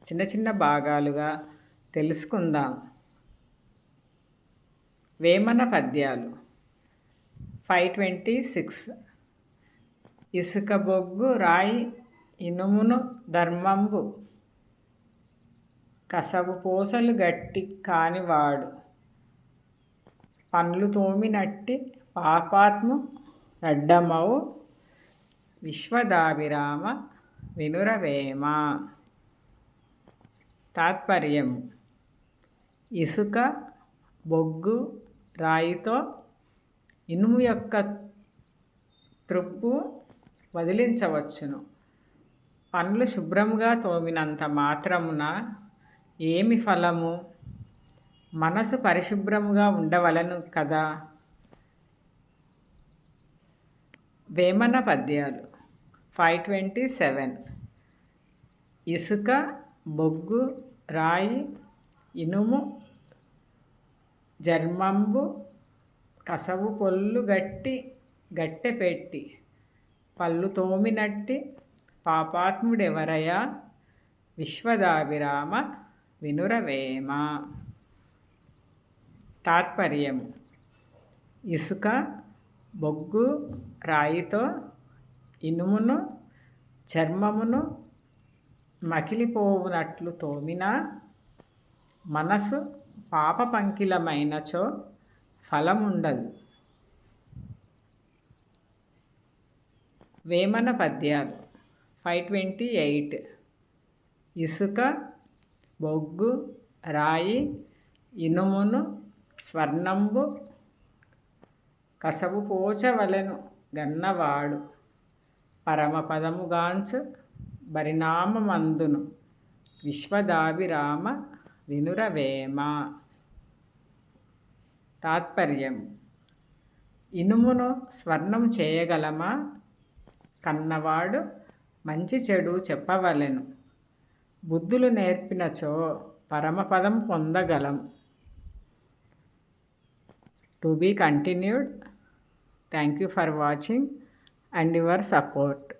చిన్న చిన్న భాగాలుగా తెలుసుకుందాం. వేమన పద్యాలు. Five twenty six. ఇసుక బొగ్గు రాయి ఇనుమును ధర్మంబు. కసవు పూసలు గట్టి కానివాడు. పండ్లు తోమినట్టి పాపాత్ము అడ్డమవు విశ్వదాభిరామ వినురవేమ. తాత్పర్యం ఇసుక బొగ్గు రాయితో ఇనుము యొక్క త్రుప్పు వదిలించవచ్చును. పండ్లు శుభ్రంగా తోమినంత మాత్రమున ఏమి ఫలము? మనసు పరిశుభ్రముగా ఉండవలను కదా? వేమన పద్యాలు. Five twenty seven. ఇసుక బొగ్గు రాయి ఇనుము జర్మంబు కసవు పొల్లు గట్టి గట్టె పెట్టి పళ్ళు తోమినట్టి పాపాత్ముడెవరయా? విశ్వదాభిరామ వినురవేమ. తాత్పర్యము. ఇసుక బొగ్గు రాయితో ఇనుమును చర్మమును మకిలిపోవునట్లు తోమిన మనసు పాప పంకిలమైనచో ఫలముండదు. వేమన పద్యాలు ఫైవ్ ట్వంటీ ఎయిట్. ఇసుక బొగ్గు రాయి ఇనుమును స్వర్ణంబు కసవు పోచవలెను గన్నవాడు. పరమపదముగాంచు పరిణామమందును. విశ్వదాభిరామ వినురవేమ. తాత్పర్యం. ఇనుమును స్వర్ణం చేయగలమా? కన్నవాడు మంచి చెడు చెప్పవలెను. బుద్ధులు నేర్పినచో పరమపదం పొందగలం. To be continued. Thank you for watching and your support.